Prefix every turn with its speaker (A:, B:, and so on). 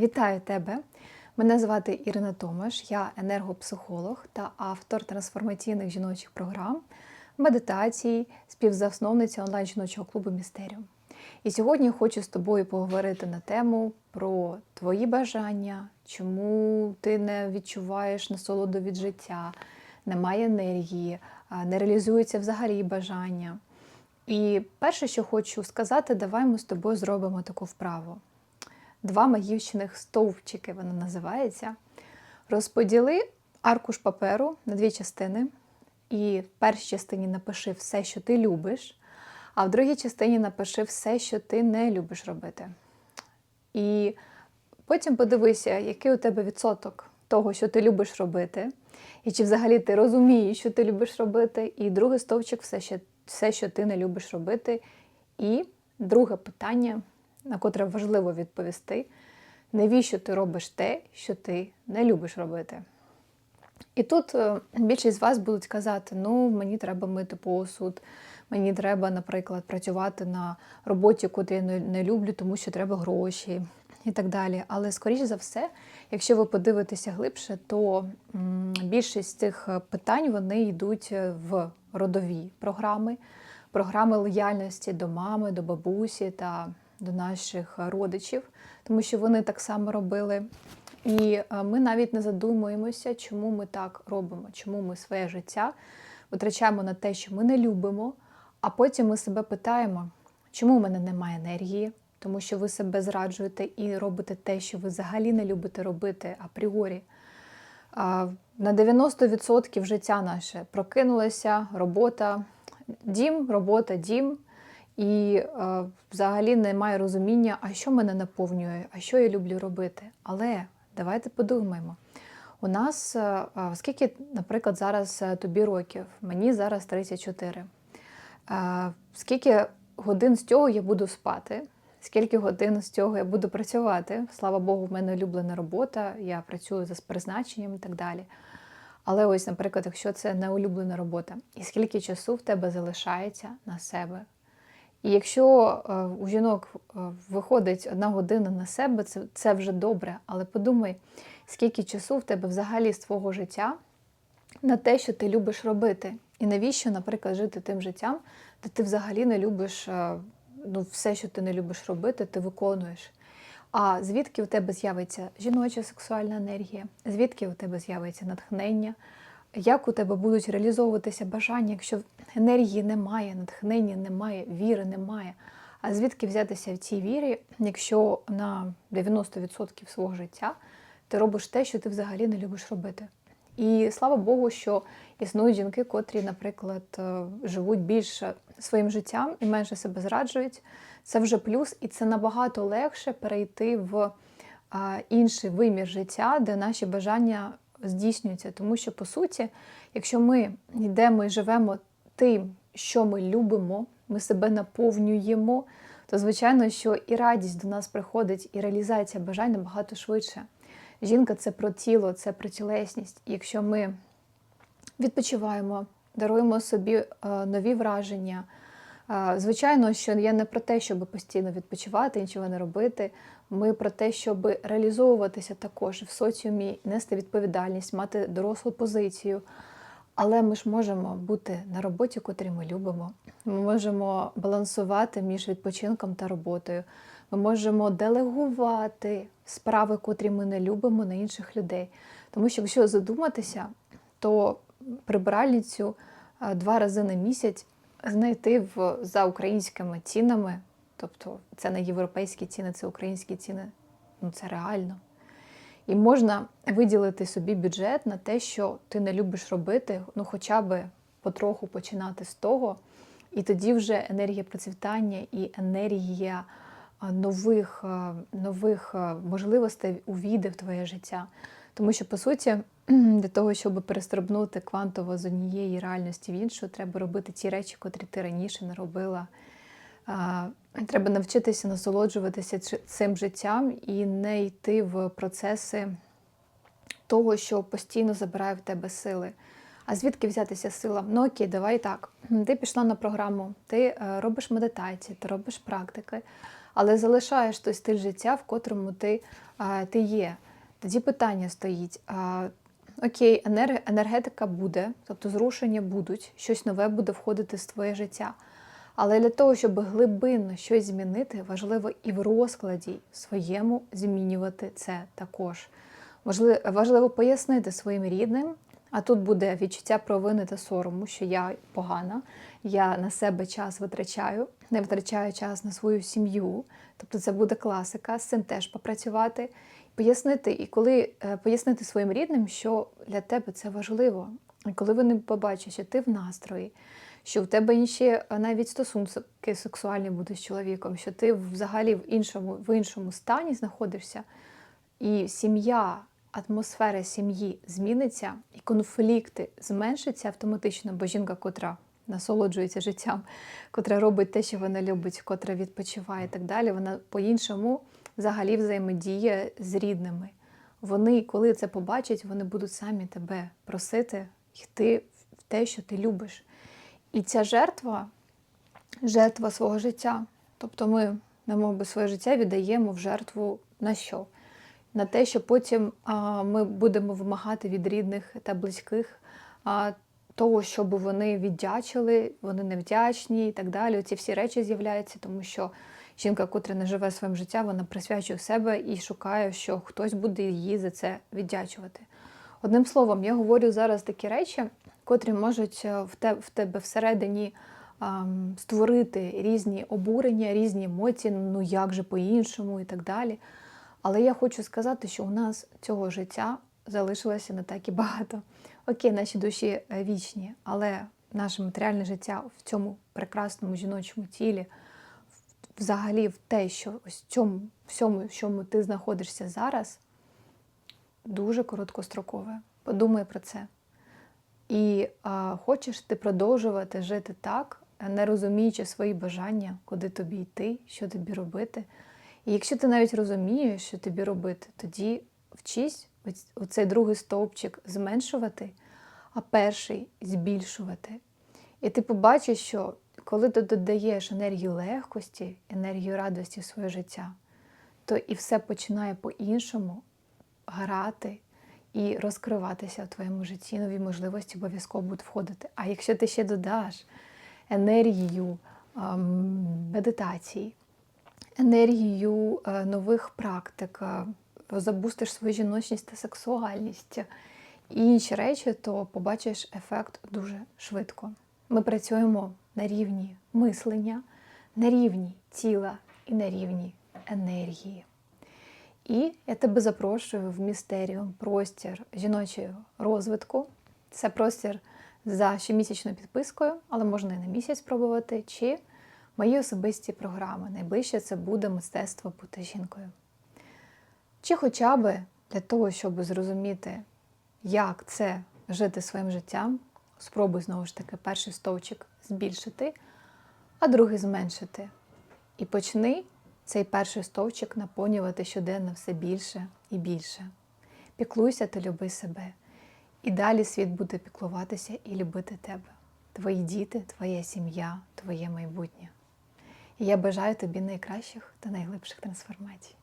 A: Вітаю тебе! Мене звати Ірина Томаш, я енергопсихолог та автор трансформаційних жіночих програм, медитацій, співзасновниця онлайн жіночого клубу Містеріум. І сьогодні хочу з тобою поговорити на тему про твої бажання, чому ти не відчуваєш насолоду від життя, немає енергії, не реалізуються взагалі бажання. І перше, що хочу сказати, давай ми з тобою зробимо таку вправу два магічних стовпчики, вона називається. Розподіли аркуш паперу на дві частини. І в першій частині напиши все, що ти любиш, а в другій частині напиши все, що ти не любиш робити. І потім подивися, який у тебе відсоток того, що ти любиш робити, і чи взагалі ти розумієш, що ти любиш робити. І другий що, все, що ти не любиш робити. І друге питання на котре важливо відповісти, навіщо ти робиш те, що ти не любиш робити. І тут е, більшість з вас будуть казати: ну, мені треба мити посуд, мені треба, наприклад, працювати на роботі, яку я не люблю, тому що треба гроші і так далі. Але, скоріш за все, якщо ви подивитеся глибше, то більшість цих питань вони йдуть е, в родові програми, програми лояльності до мами, до бабусі та до наших родичів, тому що вони так само робили. І е, ми навіть не задумуємося, чому ми так робимо, чому ми своє життя витрачаємо на те, що ми не любимо, а потім ми себе питаємо, чому в мене немає енергії, тому що ви себе зраджуєте і робите те, що ви взагалі не любите робити апріорі. На 90% життя наше прокинулося, робота, дім, робота, дім. І е, взагалі немає розуміння, а що мене наповнює, а що я люблю робити. Але давайте подумаємо. У нас, е, скільки, наприклад, зараз е, тобі років, мені зараз 34. Е, скільки годин з цього я буду спати, скільки годин з цього я буду працювати. Слава Богу, в мене улюблена робота, я працюю за призначенням і так далі. Але ось, наприклад, якщо це не улюблена робота, і скільки часу в тебе залишається на себе, і якщо е, у жінок е, виходить одна година на себе, це це вже добре. Але подумай, скільки часу в тебе взагалі з твого життя на те, що ти любиш робити. І навіщо, наприклад, жити тим життям, де ти взагалі не любиш е, ну, все, що ти не любиш робити, ти виконуєш. А звідки у тебе з'явиться жіноча сексуальна енергія, звідки у тебе з'явиться натхнення? Як у тебе будуть реалізовуватися бажання, якщо енергії немає, натхнення немає, віри немає. А звідки взятися в цій вірі, якщо на 90% свого життя ти робиш те, що ти взагалі не любиш робити? І слава Богу, що існують жінки, котрі, наприклад, е, живуть більше своїм життям і менше себе зраджують. Це вже плюс, і це набагато легше перейти в інший вимір життя, де наші бажання здійснюється. Тому що, по суті, якщо ми йдемо і живемо тим, що ми любимо, ми себе наповнюємо, то звичайно, що і радість до нас приходить, і реалізація бажань набагато швидше. Жінка це про тіло, це про тілесність. Якщо ми відпочиваємо, даруємо собі е, нові враження. Звичайно, що я не про те, щоб постійно відпочивати, нічого не робити. Ми про те, щоб реалізовуватися також в соціумі, нести відповідальність, мати дорослу позицію. Але ми ж можемо бути на роботі, котрі ми любимо. Ми можемо балансувати між відпочинком та роботою. Ми можемо делегувати справи, котрі ми не любимо, на інших людей. Тому що, якщо задуматися, то прибиральницю два рази на місяць знайти в, за українськими цінами, тобто це не європейські ціни, це українські ціни, ну це реально. І можна виділити собі бюджет на те, що ти не любиш робити, ну хоча б потроху починати з того. І тоді вже енергія процвітання і енергія нових нових можливостей увійде в твоє життя. Тому що, по суті, для того, щоб перестрибнути квантово з однієї реальності в іншу, треба робити ті речі, котрі ти раніше не робила. Треба навчитися насолоджуватися цим життям і не йти в процеси того, що постійно забирає в тебе сили. А звідки взятися сила? Ну окей, давай так. Ти пішла на програму, ти е, робиш медитації, ти робиш практики, але залишаєш той стиль життя, в котрому ти, ти є. Тоді питання стоїть: а, окей, енергетика буде, тобто зрушення будуть, щось нове буде входити в твоє життя. Але для того, щоб глибинно щось змінити, важливо і в розкладі своєму змінювати це також. Важливо, пояснити своїм рідним, а тут буде відчуття провини та сорому, що я погана, я на себе час витрачаю, не витрачаю час на свою сім'ю. Тобто це буде класика, з цим теж попрацювати. Пояснити, і коли е, пояснити своїм рідним, що для тебе це важливо. І коли вони побачать, що ти в настрої, що в тебе інші е, навіть стосунки сексуальні будуть з чоловіком, що ти взагалі в іншому, в іншому стані знаходишся, і сім'я, атмосфера сім'ї зміниться, і конфлікти зменшаться автоматично, бо жінка, котра насолоджується життям, котра робить те, що вона любить, котра відпочиває і так далі, вона по-іншому взагалі взаємодіє з рідними. Вони, коли це побачать, вони будуть самі тебе просити йти в те, що ти любиш. І ця жертва жертва свого життя. Тобто ми, немов би, своє життя віддаємо в жертву на що? На те, що потім ми будемо вимагати від рідних та близьких того, щоб вони віддячили, вони невдячні і так далі. Ці всі речі з'являються, тому що жінка, котра не живе своїм життям, вона присвячує себе і шукає, що хтось буде її за це віддячувати. Одним словом, я говорю зараз такі речі, котрі можуть е, в тебе всередині створити різні обурення, різні емоції, ну як же по-іншому і так далі. Але я хочу сказати, що у нас цього життя залишилося не так і багато. Окей, наші душі е, вічні, але наше матеріальне життя в цьому прекрасному жіночому тілі, взагалі в те, що ось цьому всьому, в чому ти знаходишся зараз, дуже короткострокове. Подумай про це. І а, хочеш ти продовжувати жити так, не розуміючи свої бажання, куди тобі йти, що тобі робити. І якщо ти навіть розумієш, що тобі робити, тоді вчись оцей другий стовпчик зменшувати, а перший збільшувати. І ти побачиш, що коли ти додаєш енергію легкості, енергію радості в своє життя, то і все починає по-іншому грати і розкриватися в твоєму житті. Нові можливості обов'язково будуть входити. А якщо ти ще додаш енергію ем, медитацій, енергію е, нових практик, е, забустиш свою жіночність та сексуальність і інші речі, то побачиш ефект дуже швидко. Ми працюємо на рівні мислення, на рівні тіла і на рівні енергії. І я тебе запрошую в містеріум простір жіночого розвитку. Це простір за щомісячною підпискою, але можна і на місяць спробувати, чи мої особисті програми. Найближче це буде мистецтво бути жінкою. Чи хоча б для того, щоб зрозуміти, як це жити своїм життям, спробуй знову ж таки перший стовчик збільшити, а другий зменшити. І почни цей перший стовчик наповнювати щоденно все більше і більше. Піклуйся та люби себе. І далі світ буде піклуватися і любити тебе, твої діти, твоя сім'я, твоє майбутнє. Я бажаю тобі найкращих та найглибших трансформацій.